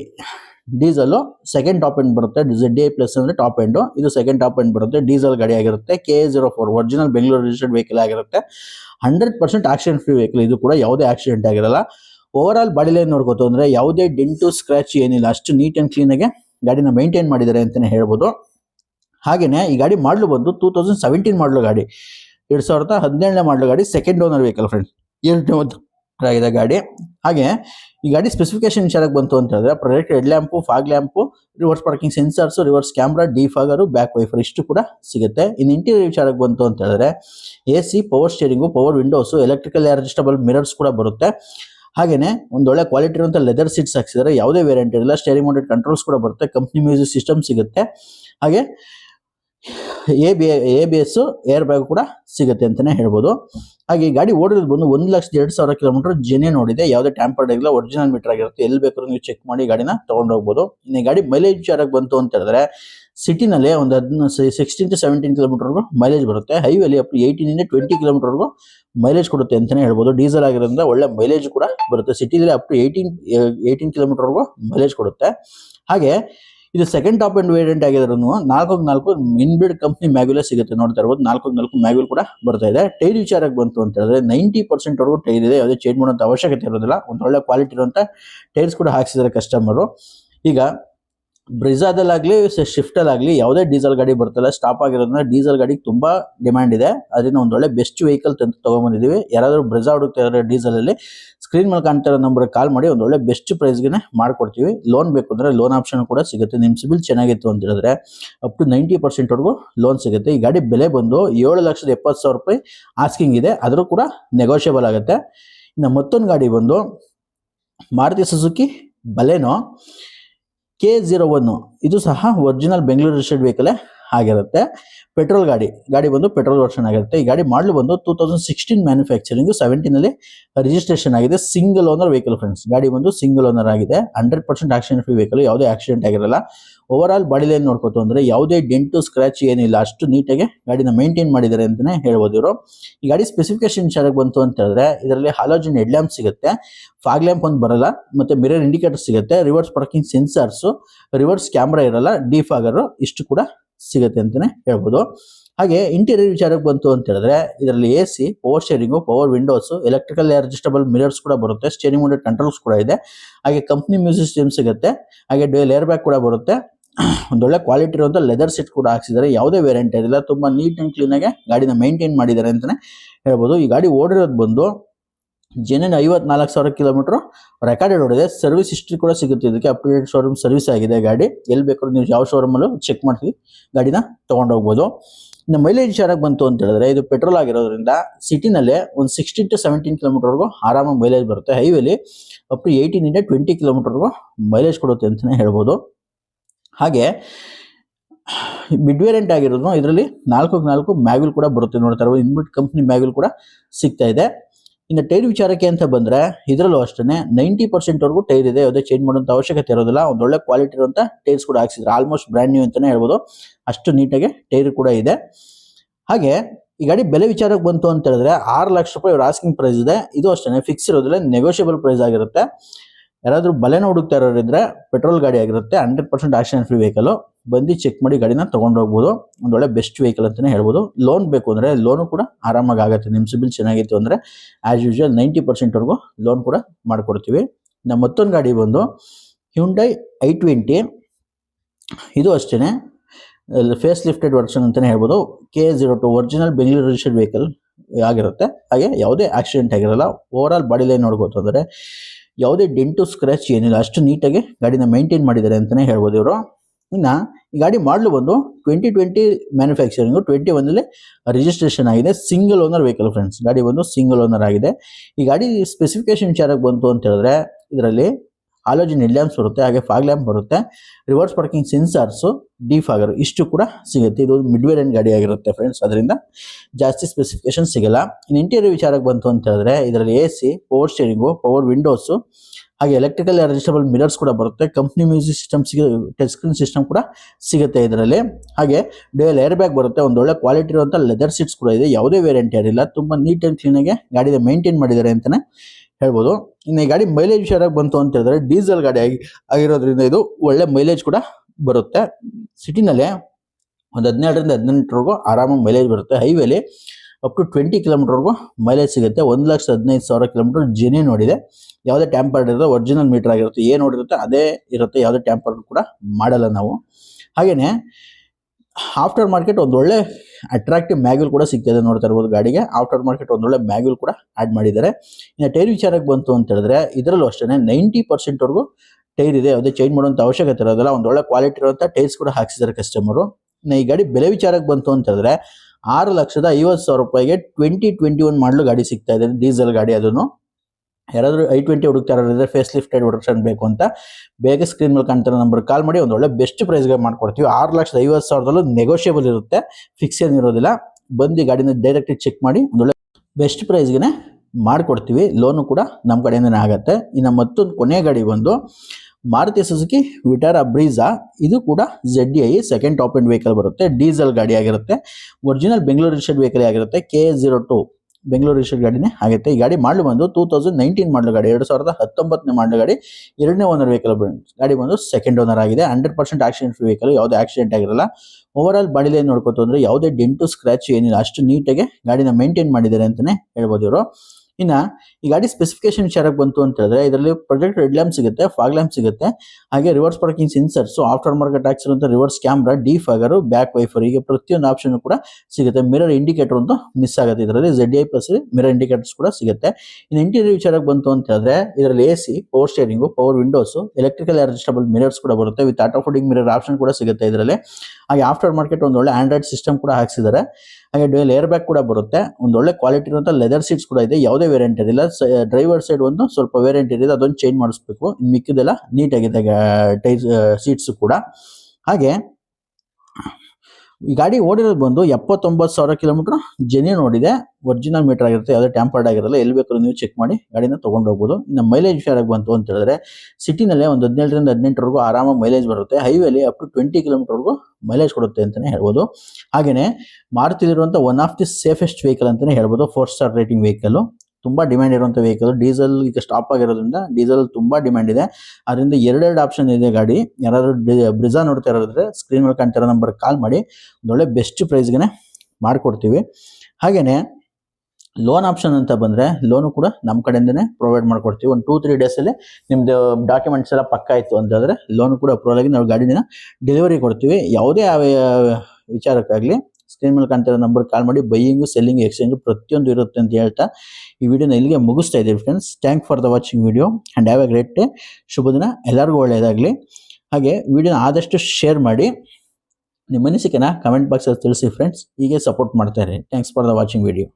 diesel second top end ಬರುತ್ತೆ ಜೆಡ್ ಐ ಪ್ಲಸ್ ಅಂದ್ರೆ ಟಾಪ್ ಎಂಡ್ ಇದು ಸೆಕೆಂಡ್ ಟಾಪ್ ಎಂಡ್ ಬರುತ್ತೆ ಡೀಸೆಲ್ ಗಾಡಿ ಆಗಿರುತ್ತೆ K zero four original Bengaluru registered vehicle ಆಗಿರುತ್ತೆ. Hundred percent accident free vehicle ಇದು ಕೂಡ ಯಾವುದೇ ಆಕ್ಸಿಡೆಂಟ್ ಆಗಿರಲ್ಲ. ಓವರ್ ಆಲ್ ಬಾಡಿ ಲೈನ್ ನೋಡ್ಕೋತು ಅಂದ್ರೆ ಯಾವುದೇ ಡೆಂಟು ಸ್ಕ್ರಾಚ್ ಏನಿಲ್ಲ, ಅಷ್ಟು ನೀಟ್ ಅಂಡ್ ಕ್ಲೀನ್ ಆಗಿ ಗಾಡಿನ ಮೇಂಟೈನ್ ಮಾಡಿದ್ದಾರೆ ಅಂತಾನೆ ಹೇಳ್ಬೋದು. ಹಾಗೇನೆ ಈ ಗಾಡಿ ಮಾಡಲು ಬಂದು ಟೂ ತೌಸಂಡ್ ಸೆವೆಂಟೀನ್ ಮಾಡಲು ಗಾಡಿ. ಎರಡು ಸಾವಿರದ ಹದಿನೇಳನೇ ಮಾಡಲು ಗಾಡಿ ಸೆಕೆಂಡ್ ಓನರ್ ವೆಹಿಕಲ್ ಫ್ರೆಂಡ್ಸ್ ಎರಡನೇ ಒಂದು ಆಗಿದೆ ಗಾಡಿ. ಹಾಗೆ ಈ ಗಾಡಿ ಸ್ಪೆಸಿಫಿಕೇಶನ್ ವಿಚಾರಕ್ಕೆ ಬಂತು ಅಂತ ಹೇಳಿದ್ರೆ product head lamp fog lamp reverse parking sensors reverse camera defogger back wiper ಇಷ್ಟು ಕೂಡ ಸಿಗುತ್ತೆ. ಇನ್ನು ಇಂಟೀರಿಯರ್ ವಿಚಾರಕ್ಕೆ ಬಂತು ಅಂತ ಹೇಳಿದ್ರೆ A C power steering power windows electrical adjustable mirrors ಕೂಡ ಬರುತ್ತೆ. ಹಾಗೆಯೇ ಒಂದು ಒಳ್ಳೆ ಕ್ವಾಲಿಟಿ ಇರುವಂಥ ಲೆದರ್ ಸೀಟ್ಸ್ ಹಾಕ್ಸಿದ್ರೆ ಯಾವುದೇ ವೇರಿಯಂಟ್ ಇರಲ್ಲ ಸ್ಟೇರಿಂಗ್ ಮೌಂಟೆಡ್ ಕಂಟ್ರೋಲ್ಸ್ ಕೂಡ ಬರುತ್ತೆ ಕಂಪ್ನಿ ಮ್ಯೂಸಿಕ್ ಸಿಸ್ಟಮ್ ಸಿಗುತ್ತೆ. ಹಾಗೆ A B A B S air bag ಕೂಡ ಸಿಗುತ್ತೆ ಅಂತಾನೆ ಹೇಳ್ಬೋದು. ಹಾಗೆ ಗಾಡಿ ಓಡಿರೋದು ಬಂದು ಒಂದು ಲಕ್ಷದ ಎರಡು ಸಾವಿರ ಕಿಲೋಮೀಟರ್ ಜೆನೆ ನೋಡಿದೆ. ಯಾವುದೇ ಟ್ಯಾಂಪರ್ಡ್ ಆಗಿಲ್ಲ ಒರಿಜಿನಲ್ ಮೀಟರ್ ಆಗಿರುತ್ತೆ. ಎಲ್ಲಿ ಬೇಕಾದ್ರೂ ನೀವು ಚೆಕ್ ಮಾಡಿ ಗಾಡಿನ ತೊಗೊಂಡೋಗ್ಬೋದು ಇನ್ನು ಗಾಡಿ ಮೈಲೇಜ್ ವಿಚಾರಕ್ಕೆ ಬಂತು ಅಂತ ಹೇಳಿದ್ರೆ ಸಿಟಿನಲ್ಲೇ ಒಂದು ಹದಿನ ಸಿಕ್ಸ್ಟೀನ್ ಟು ಸೆವೆಂಟೀನ್ ಕಿಲೋಮೀಟರ್ವರೆಗೂ ಮೈಲೇಜ್ ಬರುತ್ತೆ. ಹೈವೇಲಿ ಅಪ್ ಏಯ್ಟೀನಿಂದ ಟ್ವೆಂಟಿ ಕಿಲೋಮೀಟರ್ವರೆಗೂ ಮೈಲೇಜ್ ಕೊಡುತ್ತೆ ಅಂತಾನೆ ಹೇಳ್ಬೋದು. ಡೀಸೆಲ್ ಆಗಿರೋದ್ರಿಂದ ಒಳ್ಳೆ ಮೈಲೇಜ್ ಕೂಡ ಬರುತ್ತೆ. ಸಿಟಿಲಿ ಅಪ್ ಟು ಏಯ್ಟೀನ್ ಏಯ್ಟೀನ್ ಕಿಲೋಮೀಟರ್ವರೆಗೂ ಮೈಲೇಜ್ ಕೊಡುತ್ತೆ. ಹಾಗೆ ಇದು ಸೆಕೆಂಡ್ ಟಾಪ್ ಅಂಡ್ ವೇರಿಯಂಟ್ ಆಗಿದ್ರು ನಾಲ್ಕು ನಾಲ್ಕು ಇನ್ಬಿಲ್ಡ್ ಕಂಪ್ನಿ ಮ್ಯಾಗ್ಯುಲೇ ಸಿಗುತ್ತೆ. ನೋಡ್ತಾ ಇರ್ಬೋದು ನಾಲ್ಕು ನಾಲ್ಕು ಮ್ಯಾಗ್ಯುಲ್ ಕೂಡ ಬರ್ತಾ ಇದೆ. ಟೈರ್ ವಿಚಾರಕ್ಕೆ ಬಂತು ಅಂತ ಹೇಳಿದ್ರೆ ನೈಂಟಿ ಪರ್ಸೆಂಟ್ ವರೆಗೂ ಟೈರ್ ಇದೆ. ಯಾವುದೇ ಚೇಂಜ್ ಮಾಡುವಂತ ಅವಶ್ಯಕತೆ ಇರೋದಿಲ್ಲ. ಒಂದು ಒಳ್ಳೆ ಕ್ವಾಲಿಟಿ ಇರುವಂತ ಟೈರ್ಸ್ ಕೂಡ ಹಾಕ್ಸಿದ್ದಾರೆ ಕಸ್ಟಮರು ಈಗ ಬ್ರಿಜಾದಲ್ಲಾಗಲಿ ಶಿಫ್ಟಲ್ಲಾಗಲಿ ಯಾವುದೇ ಡೀಸೆಲ್ ಗಾಡಿ ಬರ್ತಲ್ಲ ಸ್ಟಾಪ್ ಆಗಿರೋದ್ರಿಂದ ಡೀಸೆಲ್ ಗಾಡಿಗೆ ತುಂಬ ಡಿಮ್ಯಾಂಡ್ ಇದೆ. ಅದರಿಂದ ಒಂದೊಳ್ಳೆ ಬೆಸ್ಟ್ ವೆಹಿಕಲ್ ತಂದು ತೊಗೊಂಬಂದಿದ್ದೀವಿ ಯಾರಾದರೂ ಬ್ರಿಜಾ ಹುಡುಕ್ತಾ ಇದ್ದಾರೆ ಡೀಸೆಲಲ್ಲಿ ಸ್ಕ್ರೀನ್ ಮೇಲೆ ಕಾಣ್ತಾ ಇರೋ ನಂಬರ್ಗೆ ಕಾಲ್ ಮಾಡಿ ಒಂದೊಳ್ಳೆ ಬೆಸ್ಟ್ ಪ್ರೈಸ್ಗೆ ಮಾಡಿಕೊಡ್ತೀವಿ. ಲೋನ್ ಬೇಕು ಅಂದರೆ ಲೋನ್ ಆಪ್ಷನ್ ಕೂಡ ಸಿಗುತ್ತೆ. ನಿಮ್ಮ ಸಿಬಿಲ್ ಚೆನ್ನಾಗಿತ್ತು ಅಂತ ಹೇಳಿದ್ರೆ ಅಪ್ ಟು ನೈಂಟಿ ಪರ್ಸೆಂಟ್ವರೆಗೂ ಲೋನ್ ಸಿಗುತ್ತೆ. ಈ ಗಾಡಿ ಬೆಲೆ ಬಂದು ಏಳು ಲಕ್ಷದ ಎಪ್ಪತ್ತು ಸಾವಿರ ರೂಪಾಯಿ ಆಸ್ಕಿಂಗ್ ಇದೆ. ಆದರೂ ಕೂಡ ನೆಗೋಷಿಯಬಲ್ ಆಗುತ್ತೆ. ಇನ್ನು ಮತ್ತೊಂದು ಗಾಡಿ ಬಂದು, Maruti Suzuki Baleno K zero one ಇದು ಸಹ ಒರಿಜಿನಲ್ ಬೆಂಗಳೂರು ರಿಜಿಸ್ಟರ್ಡ್ ವೆಹಿಕಲ್ ಆಗಿರುತ್ತೆ. ಪೆಟ್ರೋಲ್ ಗಾಡಿ ಗಾಡಿ ಬಂದು ಪೆಟ್ರೋಲ್ ವರ್ಷನ್ ಆಗಿರುತ್ತೆ. ಈ ಗಾಡಿ ಮಾಡಲು ಬಂದು ಟೂ ತೌಸಂಡ್ ಸಿಕ್ಸ್ಟೀನ್ ಮ್ಯಾನುಫ್ಯಾಕ್ಚರಿಂಗು ಸೆವೆಂಟೀನಲ್ಲಿ ರಿಜಿಸ್ಟ್ರೇಷನ್ ಆಗಿದೆ. ಸಿಂಗಲ್ ಓನರ್ ವೆಹಿಕಲ್ ಫ್ರೆಂಡ್ಸ್ ಗಾಡಿ ಬಂದು ಸಿಂಗಲ್ ಓನರ್ ಆಗಿದೆ. Hundred percent accident free vehicle ಯಾವುದೇ ಆಕ್ಸಿಡೆಂಟ್ ಆಗಿರಲ್ಲ. ಓವರ್ ಆಲ್ ಬಾಡಿ ಲೈನ್ ನೋಡ್ಕೋತು ಅಂದರೆ ಯಾವುದೇ ಡೆಂಟು ಸ್ಕ್ರಾಚ್ ಏನಿಲ್ಲ. ಅಷ್ಟು ನೀಟಾಗಿ ಗಾಡಿನ ಮೇಂಟೈನ್ ಮಾಡಿದ್ದಾರೆ ಅಂತಾನೆ ಹೇಳ್ಬೋದು ಇವರು. ಈ ಗಾಡಿ ಸ್ಪೆಸಿಫಿಕೇಶನ್ ಚೆನ್ನಾಗಿ ಬಂತು ಅಂತ ಹೇಳಿದ್ರೆ ಇದರಲ್ಲಿ ಹಾಲೋಜಿನ್ ಹೆಡ್ ಲ್ಯಾಂಪ್ ಸಿಗುತ್ತೆ. ಫಾಗ್ ಲ್ಯಾಂಪ್ ಒಂದು ಬರಲ್ಲ. ಮತ್ತೆ ಮಿರರ್ ಇಂಡಿಕೇಟರ್ ಸಿಗುತ್ತೆ. Reverse parking sensors reverse camera ಇರಲ್ಲ. ಡಿಫಾಗರು ಇಷ್ಟು ಕೂಡ ಸಿಗುತ್ತೆ ಅಂತಾನೆ ಹೇಳ್ಬೋದು. ಹಾಗೆ ಇಂಟೀರಿಯರ್ ವಿಚಾರಕ್ಕೆ ಬಂತು ಅಂತ ಹೇಳಿದ್ರೆ, ಇದರಲ್ಲಿ A C power steering power windows electrical adjustable mirrors ಕೂಡ ಬರುತ್ತೆ ಸ್ಟೇರಿಂಗ್ ಮೌಂಟೆಡ್ ಕಂಟ್ರೋಲ್ಸ್ ಕೂಡ ಇದೆ. ಹಾಗೆ ಕಂಪ್ನಿ ಮ್ಯೂಸಿಕ್ ಸಿಸ್ಟಮ್ ಸಿಗುತ್ತೆ, ಹಾಗೆ ಡೇಲ್ ಏರ್ ಬ್ಯಾಗ್ ಕೂಡ ಬರುತ್ತೆ. (clears throat) ಒಂದೊಳ್ಳೆ ಕ್ವಾಲಿಟಿ ಇರುವಂತ ಲೆದರ್ ಸೀಟ್ ಕೂಡ ಹಾಕ್ಸಿದ್ದಾರೆ. ಯಾವುದೇ ವೇರಿಯಂಟ್ ಇರಲಿಲ್ಲ ತುಂಬಾ ನೀಟ್ ಅಂಡ್ ಕ್ಲೀನ್ ಆಗಿ ಗಾಡಿನ ಮೈಂಟೈನ್ ಮಾಡಿದ್ದಾರೆ ಅಂತಾನೆ ಹೇಳ್ಬೋದು. ಈ ಗಾಡಿ ಓಡಿರೋದು ಬಂದು ಜೆನ್ಯನ್ ಐವತ್ನಾಲ್ಕು ಸಾವಿರ ಕಿಲೋಮೀಟರ್ ರೆಕಾರ್ಡೆಡ್ ಓಡಿದೆ ಸರ್ವಿಸ್ ಹಿಸ್ಟ್ರಿ ಕೂಡ ಸಿಗುತ್ತೆ. ಇದಕ್ಕೆ up to date showroom service ಆಗಿದೆ ಗಾಡಿ. ಎಲ್ಲಿ ಬೇಕಾದ್ರೂ ನೀವು ಯಾವ ಶೋರೂಮಲ್ಲೂ ಚೆಕ್ ಮಾಡ್ತೀವಿ. ಗಾಡಿನ ತೊಗೊಂಡೋಗ್ಬೋದು ಇನ್ನು ಮೈಲೇಜ್ ವಿಚಾರಕ್ಕೆ ಬಂತು ಅಂತ ಹೇಳಿದ್ರೆ, ಇದು ಪೆಟ್ರೋಲ್ ಆಗಿರೋದ್ರಿಂದ ಸಿಟಿನಲ್ಲೇ ಒಂದು ಸಿಕ್ಸ್ಟೀನ್ ಟು ಸೆವೆಂಟೀನ್ ಕಿಲೋಮೀಟರ್ವರೆಗೂ ಆರಾಮಾಗಿ ಮೈಲೇಜ್ ಬರುತ್ತೆ. ಹೈವೇಲಿ ಅಪ್ ಟು ಏಯ್ಟೀನಿಂದ ಟ್ವೆಂಟಿ ಕಿಲೋಮೀಟರ್ವರೆಗೂ ಮೈಲೇಜ್ ಕೊಡುತ್ತೆ ಅಂತಲೇ ಹೇಳ್ಬೋದು. ಹಾಗೆ ಮಿಡ್ ವೇರಿಯಂಟ್ ಆಗಿರೋದು ಇದರಲ್ಲಿ ನಾಲ್ಕು ನಾಲ್ಕು ಮ್ಯಾಗ್ಯುಲ್ ಕೂಡ ಬರುತ್ತೆ. ನೋಡ್ತಾರೆ ಇನ್ಬಿಟ್ ಕಂಪ್ನಿ ಮ್ಯಾಗ್ಯುಲ್ ಕೂಡ ಸಿಗ್ತಾ ಇದೆ. ಇನ್ನು ಟೈರ್ ವಿಚಾರಕ್ಕೆ ಅಂತ ಬಂದ್ರೆ, ಇದರಲ್ಲೂ ಅಷ್ಟೇ ನೈಂಟಿ ಪರ್ಸೆಂಟ್ ವರೆಗೂ ಟೈರ್ ಇದೆ, ಯಾವುದೇ ಚೇಂಜ್ ಮಾಡುವಂಥ ಅವಶ್ಯಕತೆ ಇರೋದಿಲ್ಲ. ಒಂದು ಒಳ್ಳೆ ಕ್ವಾಲಿಟಿ ಇರುವಂಥ ಟೈರ್ಸ್ ಕೂಡ ಹಾಕ್ಸಿದ್ರು. ಆಲ್ಮೋಸ್ಟ್ ಬ್ರ್ಯಾಂಡ್ ನ್ಯೂ ಅಂತಾನೆ ಹೇಳ್ಬೋದು. ಅಷ್ಟು ನೀಟಾಗಿ ಟೈರ್ ಕೂಡ ಇದೆ. ಹಾಗೆ, ಈ ಗಾಡಿ ಬೆಲೆ ವಿಚಾರಕ್ಕೆ ಬಂತು ಅಂತ ಹೇಳಿದ್ರೆ ಆರು ಲಕ್ಷ ರೂಪಾಯಿ ಇವ್ರ ಆಸ್ಕಿಂಗ್ ಪ್ರೈಸ್ ಇದೆ. ಇದು ಅಷ್ಟೇ ಫಿಕ್ಸ್ ಇರೋದಿಲ್ಲ ನೆಗೋಷಿಯಬಲ್ ಪ್ರೈಸ್ ಆಗಿರುತ್ತೆ. ಯಾರಾದರೂ ಬಲೆನ ಹುಡುಕ್ತಾ ಇರೋರಿದ್ರೆ ಪೆಟ್ರೋಲ್ ಗಾಡಿ ಆಗಿರುತ್ತೆ hundred percent action free vehicle ಬಂದು ಚೆಕ್ ಮಾಡಿ ಗಾಡಿನ ತಗೊಂಡು ಹೋಗ್ಬೋದು. ಒಂದು ಒಳ್ಳೆ ಬೆಸ್ಟ್ ವೆಹಿಕಲ್ ಅಂತಲೇ ಹೇಳ್ಬೋದು. ಲೋನ್ ಬೇಕು ಅಂದರೆ ಲೋನು ಕೂಡ ಆರಾಮಾಗಿ ಆಗುತ್ತೆ. ನಿಮ್ಮ ಸಿಬಿಲ್ ಚೆನ್ನಾಗಿತ್ತು ಅಂದರೆ ಆ್ಯಸ್ ಯೂಶುವಲ್ ನೈಂಟಿ ಪರ್ಸೆಂಟ್ವರೆಗೂ ಲೋನ್ ಕೂಡ ಮಾಡಿಕೊಡ್ತೀವಿ. ನಮ್ಮ ಮತ್ತೊಂದು ಗಾಡಿ ಬಂದು ಹ್ಯುಂಡೈ ಐ ಟ್ವೆಂಟಿ ಇದು ಅಷ್ಟೇ ಫೇಸ್ ಲಿಫ್ಟೆಡ್ ವರ್ಷನ್ ಅಂತಲೇ ಹೇಳ್ಬೋದು. K zero two original Bengaluru registered vehicle ಆಗಿರುತ್ತೆ. ಹಾಗೆ ಯಾವುದೇ ಆಕ್ಸಿಡೆಂಟ್ ಆಗಿರಲ್ಲ. ಓವರ್ ಆಲ್ ಬಾಡಿ ಲೈನ್ ನೋಡ್ಬೋದು ಅಂದರೆ ಯಾವುದೇ ಡೆಂಟು ಸ್ಕ್ರ್ಯಾಚ್ ಏನಿಲ್ಲ. ಅಷ್ಟು ನೀಟಾಗಿ ಗಾಡಿನ ಮೇಂಟೈನ್ ಮಾಡಿದ್ದಾರೆ ಅಂತಲೇ ಹೇಳ್ಬೋದು ಇವರು. ಇನ್ನು ಈ ಗಾಡಿ ಮಾಡಲು ಬಂದು ಟ್ವೆಂಟಿ ಟ್ವೆಂಟಿ ಮ್ಯಾನುಫ್ಯಾಕ್ಚರಿಂಗು ಟ್ವೆಂಟಿ ಒಂದಲ್ಲಿ ರಿಜಿಸ್ಟ್ರೇಷನ್ ಆಗಿದೆ ಸಿಂಗಲ್ ಓನರ್ ವೆಹಿಕಲ್ ಫ್ರೆಂಡ್ಸ್ ಗಾಡಿ ಬಂದು ಸಿಂಗಲ್ ಓನರ್ ಆಗಿದೆ. ಈ ಗಾಡಿ ಸ್ಪೆಸಿಫಿಕೇಶನ್ ವಿಚಾರಕ್ಕೆ ಬಂತು ಅಂತ ಹೇಳಿದ್ರೆ ಇದರಲ್ಲಿ ಆಲೋಜಿನ್ ಲ್ಯಾಂಪ್ಸ್ ಬರುತ್ತೆ, ಹಾಗೆ ಫಾಗ್ ಲ್ಯಾಂಪ್ ಬರುತ್ತೆ ರಿವರ್ಸ್ ಪಾರ್ಕಿಂಗ್ ಸೆನ್ಸಾರ್ಸು ಡಿಫಾಗರ್ ಇಷ್ಟು ಕೂಡ ಸಿಗುತ್ತೆ. ಇದು ಮಿಡ್ ವೇರಿಯಂಟ್ ಗಾಡಿ ಆಗಿರುತ್ತೆ ಫ್ರೆಂಡ್ಸ್ ಅದರಿಂದ ಜಾಸ್ತಿ ಸ್ಪೆಸಿಫಿಕೇಶನ್ ಸಿಗಲ್ಲ. ಇನ್ನು ಇಂಟೀರಿಯರ್ ವಿಚಾರಕ್ಕೆ ಬಂತು ಅಂತ ಹೇಳಿದ್ರೆ ಇದರಲ್ಲಿ A C power steering power windows ಹಾಗೆ ಎಲೆಕ್ಟ್ರಿಕಲ್ ಅಡ್ಜಸ್ಟಬಲ್ ಮಿರರ್ಸ್ ಕೂಡ ಬರುತ್ತೆ. ಕಂಪ್ನಿ ಮ್ಯೂಸಿಕ್ ಸಿಸ್ಟಮ್ ಸಿಗ ಟಚ್ ಸ್ಕ್ರೀನ್ ಸಿಸ್ಟಮ್ ಕೂಡ ಸಿಗುತ್ತೆ ಇದರಲ್ಲಿ. ಹಾಗೆ ಡೇಲ್ ಏರ್ ಬ್ಯಾಗ್ ಬರುತ್ತೆ. ಒಂದು ಒಳ್ಳೆ ಕ್ವಾಲಿಟಿ ಇರುವಂಥ ಲೆದರ್ ಸೀಟ್ಸ್ ಕೂಡ ಇದೆ. ಯಾವುದೇ ವೇರಿಯಂಟ್ ಯಾರಿಲ್ಲ ತುಂಬ ನೀಟ್ ಆ್ಯಂಡ್ ಕ್ಲೀನಾಗಿ ಗಾಡಿನ ಮೇಂಟೈನ್ ಮಾಡಿದ್ದಾರೆ ಅಂತಲೇ ಹೇಳ್ಬೋದು. ಇನ್ನು ಈ ಗಾಡಿ ಮೈಲೇಜ್ ವಿಚಾರಕ್ಕೆ ಬಂತು ಅಂತ ಹೇಳಿದ್ರೆ ಡೀಸೆಲ್ ಗಾಡಿ ಆಗಿ, ಆಗಿರೋದ್ರಿಂದ ಇದು ಒಳ್ಳೆ ಮೈಲೇಜ್ ಕೂಡ ಬರುತ್ತೆ. ಸಿಟಿನಲ್ಲೇ ಒಂದು ಹದಿನೇಳರಿಂದ ಹದಿನೆಂಟರವರೆಗೂ ಆರಾಮಾಗಿ ಮೈಲೇಜ್ ಬರುತ್ತೆ. ಹೈವೇಲಿ ಅಪ್ ಟು ಟ್ವೆಂಟಿ ಕಿಲೋಮೀಟರ್ವರೆಗೂ ಮೈಲೇಜ್ ಸಿಗುತ್ತೆ. ಒಂದು ಲಕ್ಷ ಹದಿನೈದು ಸಾವಿರ ಕಿಲೋಮೀಟರ್ ಜೆನ್ಯೂನ್ ನೋಡಿದೆ. ಯಾವುದೇ ಟ್ಯಾಂಪರ್ಡ್ ಇರೋದು ಒರಿಜಿನಲ್ ಮೀಟರ್ ಆಗಿರುತ್ತೆ, ಏನು ನೋಡಿರುತ್ತೆ, ಅದೇ ಇರುತ್ತೆ. ಯಾವುದೇ ಟ್ಯಾಂಪರ್ ಕೂಡ ಮಾಡಲ್ಲ ನಾವು. ಹಾಗೆಯೇ ಆಫ್ಟರ್ ಮಾರ್ಕೆಟ್ ಒಂದೊಳ್ಳೆ ಅಟ್ರಾಕ್ಟಿವ್ ಮ್ಯಾಗ್ಯೂಲ್ ಕೂಡ ಸಿಗ್ತದೆ ನೋಡ್ತಾ ಇರ್ಬೋದು ಗಾಡಿಗೆ. ಆಫ್ಟರ್ ಮಾರ್ಕೆಟ್ ಒಂದೊಳ್ಳೆ ಮ್ಯಾಗ್ಯೂಲ್ ಕೂಡ ಆ್ಯಡ್ ಮಾಡಿದ್ದಾರೆ. ಇನ್ನು ಟೈರ್ ವಿಚಾರಕ್ಕೆ ಬಂತು ಅಂತ ಹೇಳಿದ್ರೆ, ಇದರಲ್ಲೂ ಅಷ್ಟೇ ನೈಂಟಿ ಪರ್ಸೆಂಟ್ವರೆಗೂ ಟೈರ್ ಇದೆ. ಯಾವುದೇ ಚೇಂಜ್ ಮಾಡುವಂಥ ಅವಶ್ಯಕತೆ ಇರೋದಿಲ್ಲ. ಒಂದೊಳ್ಳೆ ಕ್ವಾಲಿಟಿ ಇರುವಂಥ ಟೈರ್ಸ್ ಕೂಡ ಹಾಕ್ಸಿದ್ದಾರೆ ಕಸ್ಟಮರು ಇನ್ನು ಈ ಗಾಡಿ ಬೆಲೆ ವಿಚಾರಕ್ಕೆ ಬಂತು ಅಂತ ಹೇಳಿದ್ರೆ ಆರು ಲಕ್ಷದ ಐವತ್ತು ಸಾವಿರ ರೂಪಾಯಿಗೆ ಟ್ವೆಂಟಿ ಟ್ವೆಂಟಿ ಒನ್ ಮಾಡಲು ಗಾಡಿ ಸಿಗ್ತಾ ಇದೆ. ಡೀಸೆಲ್ ಗಾಡಿ ಅದನ್ನು ಯಾರಾದರೂ ಐ ಟ್ವೆಂಟಿ ಹುಡುಕ್ತಾ ಫೇಸ್ ಲಿಫ್ಟೆಡ್ ವರ್ಷನ್ ಬೇಕು ಅಂತ. ಬೇಗ ಸ್ಕ್ರೀನ್ ಮೇಲೆ ಕಾಣ್ತಿರೋ ನಂಬರ್ ಕಾಲ್ ಮಾಡಿ ಒಂದು ಒಳ್ಳೆ ಬೆಸ್ಟ್ ಪ್ರೈಸ್ಗೆ ಮಾಡ್ಕೊಡ್ತೀವಿ. ಆರು ಲಕ್ಷದ ಐವತ್ತು ಸಾವಿರದಲ್ಲೂ ನೆಗೋಷಿಯೇಬಲ್ ಇರುತ್ತೆ. ಫಿಕ್ಸ್ ಏನಿರೋದಿಲ್ಲ ಬಂದು ಗಾಡಿನ ಡೈರೆಕ್ಟ್ ಚೆಕ್ ಮಾಡಿ ಒಂದೊಳ್ಳೆ ಬೆಸ್ಟ್ ಪ್ರೈಸ್ಗೆ ಮಾಡಿಕೊಡ್ತೀವಿ. ಲೋನು ಕೂಡ ನಮ್ಮ ಕಡೆಯಿಂದನೇ ಆಗುತ್ತೆ. ಇನ್ನು ಮತ್ತೊಂದು ಕೊನೆ ಗಾಡಿ ಬಂದು ಮಾರುತಿ ಸುಜುಕಿ, ವಿಟಾರ, ಬ್ರೀಜಾ, ಇದು ಕೂಡ Z D I second top end vehicle ಬರುತ್ತೆ. ಡೀಸೆಲ್ ಗಾಡಿ ಆಗಿರುತ್ತೆ. ಒರಿಜಿನಲ್ ಬೆಂಗಳೂರು ರಿಜಿಸ್ಟರ್ಡ್ ವೆಹಿಕಲ್ ಆಗಿರುತ್ತೆ. K zero two Bengaluru registered ಗಾಡಿನೇ ಆಗುತ್ತೆ. ಈ ಗಾಡಿ ಮಾಡಲು ಬಂದು ಟೂ ತೌಸಂಡ್ ನೈನ್ಟೀನ್ ಮಾಡಲು ಗಾಡಿ, ಎರಡು ಸಾವಿರದ ಹತ್ತೊಂಬತ್ತನೇ ಮಾಡಲು ಗಾಡಿ. ಎರಡನೇ ಓನರ್ ವೆಹಿಕಲ್ ಗಾಡಿ ಬಂದು ಸೆಕೆಂಡ್ ಓನರ್ ಆಗಿದೆ. Hundred percent accident free vehicle ಯಾವುದೇ ಆಕ್ಸಿಡೆಂಟ್ ಆಗಿರಲ್ಲ. ಓವರ್ ಆಲ್ ಬಾಡಿ ಲೈನ್ ನೋಡ್ಕೋತು ಅಂದ್ರೆ ಯಾವುದೇ ಡೆಂಟು ಸ್ಕ್ರಾಚ್ ಏನಿಲ್ಲ. ಅಷ್ಟು ನೀಟಾಗಿ ಗಾಡಿನ ಮೇಂಟೈನ್ ಮಾಡಿದ್ದಾರೆ ಅಂತಾನೆ ಹೇಳ್ಬೋದು ಇವರು. ಇನ್ನ ಈ ಗಾಡಿ ಸ್ಪೆಸಿಫಿಕೇಶನ್ ವಿಚಾರಕ್ಕೆ ಬಂತು ಅಂತ ಹೇಳಿದ್ರೆ, ಇದರಲ್ಲಿ ಪ್ರೊಜೆಕ್ಟ್ ರೆಡ್ ಲ್ಯಾಂಪ್ ಸಿಗುತ್ತೆ ಫಾಗ್ ಲ್ಯಾಂಪ್ ಸಿಗುತ್ತೆ. ಹಾಗೆ reverse parking sensors after market ಹಾಕ್ಸಿರುವಂತ reverse camera defogger back wiper ಹೀಗೆ ಪ್ರತಿಯೊಂದು ಆಪ್ಷನ್ ಕೂಡ ಸಿಗುತ್ತೆ. ಮಿರರ್ ಇಂಡಿಕೇಟರ್ ಅಂತೂ ಮಿಸ್ ಆಗುತ್ತೆ. ಇದರಲ್ಲಿ Z I plus mirror indicators ಕೂಡ ಸಿಗುತ್ತೆ. ಇನ್ನು ಇಂಟೀರಿಯರ್ ವಿಚಾರಕ್ಕೆ ಬಂತು ಅಂತ ಹೇಳಿದ್ರೆ, ಇದರಲ್ಲಿ A C power steering power windows electrical adjustable mirrors ಕೂಡ ಬರುತ್ತೆ. With auto folding mirror option ಕೂಡ ಸಿಗುತ್ತೆ ಇದರಲ್ಲಿ. ಹಾಗೆ ಆಫ್ಟರ್ ಮಾರ್ಕೆಟ್ ಒಂದು ಒಳ್ಳೆ ಆಂಡ್ರಾಯ್ಡ್ ಸಿಸ್ಟಮ್ ಕೂಡ ಹಾಕ್ಸಿದ್ದಾರೆ. ಹಾಗೆ ಡ್ಯೂಯಲ್ ಏರ್ ಬ್ಯಾಗ್ ಕೂಡ ಬರುತ್ತೆ. ಒಂದು ಒಳ್ಳೆ ಕ್ವಾಲಿಟಿ ಇರುವಂತ ಲೆದರ್ ಸೀಟ್ಸ್ ಕೂಡ ಇದೆ. ಯಾವುದೇ ವೇರಿಯಂಟ್ ಇರಲಿಲ್ಲ. ಡ್ರೈವರ್ ಸೈಡ್ ಒಂದು ಸ್ವಲ್ಪ ವೇರಿಯಂಟ್ ಇರೋದು ಅದೊಂದು ಚೇಂಜ್ ಮಾಡಿಸ್ಬೇಕು. ಮಿಕ್ಕಿದೆಲ್ಲ ನೀಟಾಗಿದೆ ಟೈರ್ ಸೀಟ್ಸ್ ಕೂಡ. ಹಾಗೆ ಈ ಗಾಡಿ ಓಡಿರೋದು ಬಂದು ಎಪ್ಪತ್ತೊಂಬತ್ತು ಸಾವಿರ ಕಿಲೋಮೀಟರ್ ಜೆನ್ಯೂನ್ ಓಡಿದೆ ಒರಿಜಿನಲ್ ಮೀಟರ್ ಆಗಿರುತ್ತೆ, ಯಾವುದೇ ಟ್ಯಾಂಪರ್ಡ್ ಆಗಿರಲ್ಲ, ಎಲ್ಲಿ ಬೇಕಾದ್ರೂ ನೀವು ಚೆಕ್ ಮಾಡಿ ಗಾಡಿನ ತೊಗೊಂಡು ಹೋಗ್ಬೋದು. ಇನ್ನು ಮೈಲೇಜ್ ವಿಚಾರಕ್ಕೆ ಬಂತು ಅಂತ ಹೇಳಿದ್ರೆ ಸಿಟಿನಲ್ಲೇ ಒಂದು ಹದಿನೇಳರಿಂದ ಹದಿನೆಂಟರವರೆಗೂ ಆರಾಮಾಗಿ ಮೈಲೇಜ್ ಬರುತ್ತೆ. ಹೈವೇಲಿ ಅಪ್ ಟು ಟ್ವೆಂಟಿ ಕಿಲೋಮೀಟರ್ವರೆಗೂ ಮೈಲೇಜ್ ಕೊಡುತ್ತೆ ಅಂತಲೇ ಹೇಳ್ಬೋದು. ಹಾಗೆಯೇ ಮಾರುತಿಲಿರುವಂಥ one of the safest vehicle ಅಂತಲೇ ಹೇಳ್ಬೋದು ಫೋರ್ ಸ್ಟಾರ್ ರೇಟಿಂಗ್ ವೆಹಿಕಲ್ ತುಂಬಾ ಡಿಮ್ಯಾಂಡ್ ಇರುವಂಥ ವೆಹಿಕಲ್ ಡೀಸೆಲ್ ಈಗ ಸ್ಟಾಪ್ ಆಗಿರೋದ್ರಿಂದ ಡೀಸೆಲ್ ತುಂಬ ಡಿಮ್ಯಾಂಡ್ ಇದೆ. ಅದರಿಂದ ಎರಡೆರಡು ಆಪ್ಷನ್ ಇದೆ ಗಾಡಿ. ಯಾರಾದರೂ ಬ್ರಿಜಾ ನೋಡ್ತಾ ಇರೋದ್ರೆ ಸ್ಕ್ರೀನ್ ಮೇಲೆ ಕಾಣ್ತಿರೋ ನಂಬರ್ ಕಾಲ್ ಮಾಡಿ. ಒಂದೊಳ್ಳೆ ಬೆಸ್ಟ್ ಪ್ರೈಸ್ಗೆ ಮಾಡಿಕೊಡ್ತೀವಿ. ಹಾಗೆಯೇ ಲೋನ್ ಆಪ್ಷನ್ ಅಂತ ಬಂದರೆ ಲೋನು ಕೂಡ ನಮ್ಮ ಕಡೆಯಿಂದನೇ ಪ್ರೊವೈಡ್ ಮಾಡಿಕೊಡ್ತೀವಿ. ಒಂದು ಟೂ ತ್ರೀ ಡೇಸಲ್ಲಿ ನಿಮ್ಮದು ಡಾಕ್ಯುಮೆಂಟ್ಸ್ ಎಲ್ಲ ಪಕ್ಕ ಆಯಿತು ಅಂತಂದರೆ ಲೋನು ಕೂಡ ಅಪ್ರೂವಲ್ ಆಗಿ ನಾವು ಗಾಡಿನ ಡೆಲಿವರಿ ಕೊಡ್ತೀವಿ. ಯಾವುದೇ ವಿಚಾರಕ್ಕಾಗಲಿ ಸ್ಕ್ರೀನ್ ಮೇಲೆ ಕಾಣ್ತಿರೋ ನಂಬರ್ ಕಾಲ್ ಮಾಡಿ ಬೈಯಿಂಗು ಸೆಲ್ಲಿಂಗ್ ಎಕ್ಸ್ಚೇಂಜ್ ಪ್ರತಿಯೊಂದು ಇರುತ್ತೆ ಅಂತ ಹೇಳ್ತಾ ಈ ವಿಡಿಯೋನ ಇಲ್ಲಿಗೆ ಮುಗಿಸ್ತಾ ಇದ್ದೀವಿ friends thank for the watching video and have a great day ಶುಭ ದಿನ. ಎಲ್ಲರಿಗೂ ಒಳ್ಳೆಯದಾಗಲಿ. ಹಾಗೆ ವಿಡಿಯೋನ ಆದಷ್ಟು ಶೇರ್ ಮಾಡಿ. ನಿಮ್ಮ ಅನಿಸಿಕೆನ ಕಮೆಂಟ್ ಬಾಕ್ಸಲ್ಲಿ ತಿಳಿಸಿ ಫ್ರೆಂಡ್ಸ್ ಹೀಗೆ ಸಪೋರ್ಟ್ ಮಾಡ್ತಾ ಇರಿ. Thanks for the watching video